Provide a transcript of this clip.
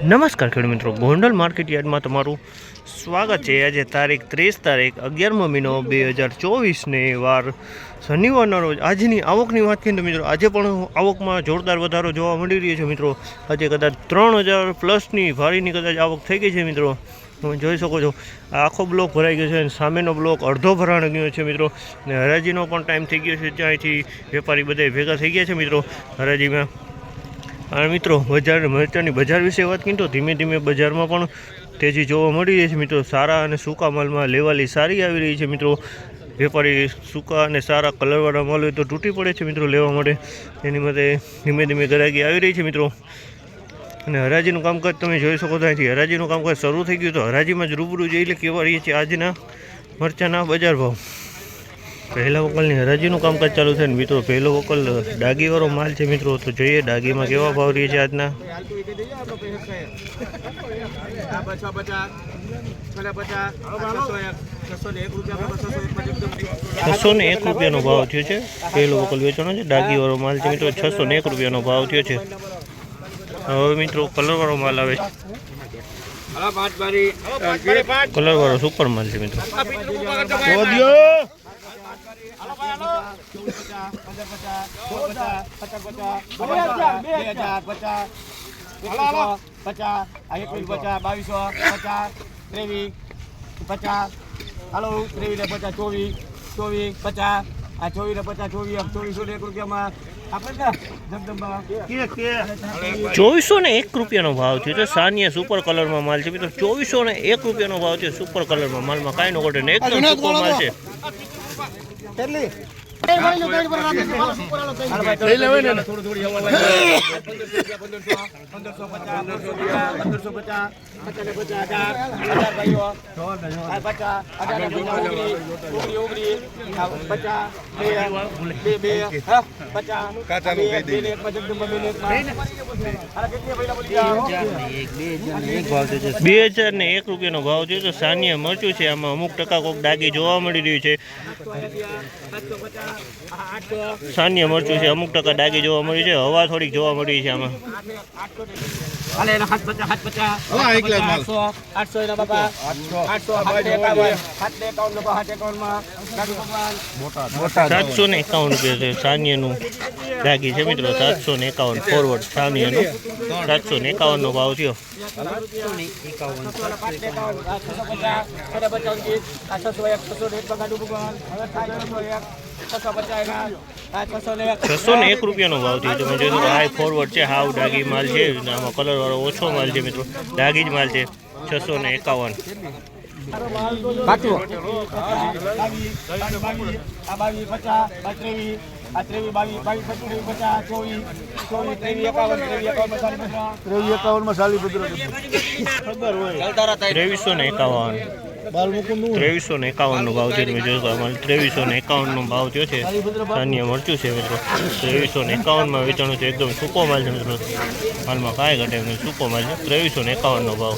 નમસ્કાર ખેડૂત મિત્રો, ગોંડલ માર્કેટ યાર્ડમાં તમારું સ્વાગત છે. આજે તારીખ ત્રીસ તારીખ અગિયારમો મહિનો બે હજાર ચોવીસને વાર શનિવારના રોજ. આજની આવકની વાત કરીએ તો મિત્રો, આજે પણ આવકમાં જોરદાર વધારો જોવા મળી રહ્યો છે મિત્રો. આજે કદાચ ત્રણ હજાર પ્લસની ભારીની કદાચ આવક થઈ ગઈ છે મિત્રો. તમે જોઈ શકો છો, આખો બ્લોક ભરાઈ ગયો છે અને સામેનો બ્લોક અડધો ભરાણ ગયો છે મિત્રો. અને હરાજીનો પણ ટાઈમ થઈ ગયો છે, ત્યાંથી વેપારી બધા ભેગા થઈ ગયા છે મિત્રો. હરાજીમાં અને મિત્રો, બજાર, મરચાની બજાર વિશે વાત કરીએ તો ધીમે ધીમે બજારમાં પણ તેજી જોવા મળી રહી છે. મિત્રો, સારા અને સૂકા માલમાં લેવાલી સારી આવી રહી છે. મિત્રો, વેપારી સૂકા અને સારા કલરવાળા માલ હોય તો તૂટી પડે છે મિત્રો લેવા માટે. એની માટે ધીમે ધીમે ગ્રાહકી આવી રહી છે મિત્રો. અને હરાજીનું કામકાજ તમે જોઈ શકો ત્યાંથી હરાજીનું કામકાજ શરૂ થઈ ગયું તો હરાજીમાં જ રૂબરૂ જઈ લે કેવા રહીએ છીએ આજના મરચાના બજાર ભાવ. પહેલા વકલની હરાજીનું કામકાજ ચાલુ છે ને મિત્રો પહેલો વકલ ડાગીવાળો માલ છે મિત્રો તો જોઈએ ડાગીમાં કેવા ભાવ રહી છે આજના. છસો ને એક રૂપિયાનો ભાવ થયો છે. પહેલો વકલ વેચવાનો છે ડાગીવાળો માલ છે મિત્રો છસો ને એક રૂપિયાનો ભાવ થયો છે. હવે મિત્રો કલરવાળો માલ આવે છે. કલરવાળો સુપર માલ છે મિત્રો. પચાસ એકવીસ પચાસ બાવીસો. પચાસ ત્રેવીસ પચાસ. હાલો ત્રેવીસ ને પચાસ ચોવીસ ચોવીસ પચાસ. આ ચોવીસ ને પચાસ ચોવીસ ચોવીસો ને એક રૂપિયામાં ચોવીસો ને એક રૂપિયાનો ભાવ છે. તો સાનિયા સુપર કલરમાં માલ છે. મિત્રો ચોવીસો ને એક રૂપિયાનો ભાવ છે. સુપર કલરમાં માલમાં કાંઈ નો ઘટે ને એકદમ સુપર માલ છે. બે હજાર ને એક રૂપિયાનો ભાવ છે તો સાનિયા મરચું છે આમાં અમુક ટકા કોક ડાગી જોવા મળી રહ્યું છે સાનિયા મરચું છે. અમુક ટકા ડાગી જોવા મળ્યું છે. હવા થોડીક જોવા મળી છે આમાં. હાલે એના હાથ પચાસ હાથ પચાસ આઠસો આઠસો એના બાપા આઠસો હાથ એકાવન બાપા હાથ એકાવનમાં ગાડી સાતસો ને એકાવન રૂપિયા છે સાનિયાનું ડાગી છે મિત્રો સાતસો ને એકાવન ફોરવર્ડ સાનિયાનું. સાતસો ને એકાવનનો ભાવ થયો. એકાવન છસો ને એક રૂપિયાનો ભાવ થયો તમે જોયું તો હાઈ ફોરવર્ડ છે હાવ ડાગી માલ છે આમાં કલરવાળો ઓછો માલ છે મિત્રો. ડાગી જ માલ છે છસો ને એકાવન. ત્રેવીસો ને એકાવન. ત્રેવીસો ને એકાવનનો ભાવ છે તમે જોશો અમારે ત્રેવીસો ને એકાવનનો ભાવ થયો છે. અન્ય મરચું છે મિત્રો. ત્રેવીસો ને એકાવનમાં વેચાણું છે એકદમ સૂકો માલ છે મિત્રો. હાલમાં કાંઈ ઘટે સૂકો માલ છે. ત્રેવીસો ને એકાવનનો ભાવ.